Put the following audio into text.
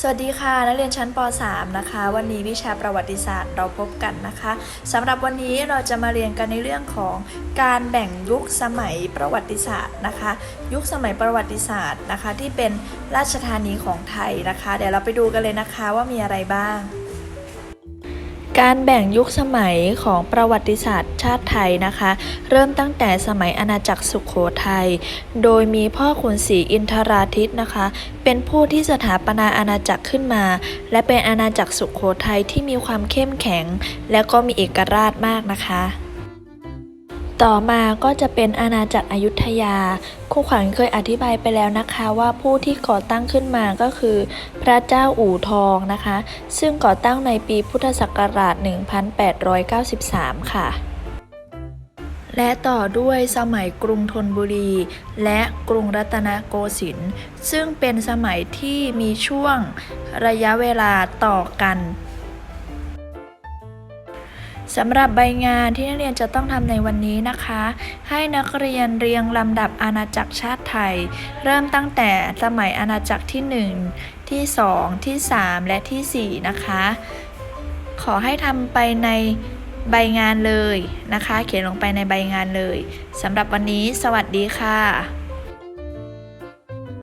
สวัสดีค่ะ นักเรียนชั้นป .3 นะคะ วันนี้วิชาประวัติศาสตร์เราพบกันนะคะสำหรับวันนี้เราจะมาเรียนกันในเรื่องของการแบ่งยุคสมัยประวัติศาสตร์นะคะ ยุคสมัยประวัติศาสตร์นะคะ ที่เป็นราชธานีของไทยนะคะ เดี๋ยวเราไปดูกันเลยนะคะว่ามีอะไรบ้าง การแบ่งยุคสมัยของประวัติศาสตร์ชาติไทยนะคะ เริ่มตั้งแต่สมัยอาณาจักรสุขโขทัยโดยมีพ่อขุนศรีอินทราทิตนะคะ เป็นผู้ที่สถาปนาอาณาจักรขึ้นมา และเป็นอาณาจักรสุขโขทัยที่มีความเข้มแข็ง และก็มีเอกราชมากนะคะ ต่อมาก็จะเป็นอาณาจักรอยุธยาครูขวัญเคยอธิบายไปแล้วนะคะว่าผู้ที่ก่อตั้งขึ้นมาก็คือ พระเจ้าอู่ทองนะคะ ซึ่งก่อตั้งในปีพุทธศักราช 1893 ค่ะ และต่อด้วยสมัยกรุงธนบุรี และกรุงรัตนโกสินทร์ซึ่งเป็นสมัยที่มีช่วงระยะเวลาต่อกัน สำหรับใบงานที่นักเรียนจะต้องทำในวันนี้นะคะ ให้นักเรียนเรียงลำดับอาณาจักรชาติไทย เริ่มตั้งแต่สมัยอาณาจักรที่ 1 ที่ 2 ที่ 3 และที่ 4 นะคะ ขอให้ทำไปในใบงานเลยนะคะ เขียนลงไปในใบงานเลยสำหรับวันนี้ สวัสดีค่ะ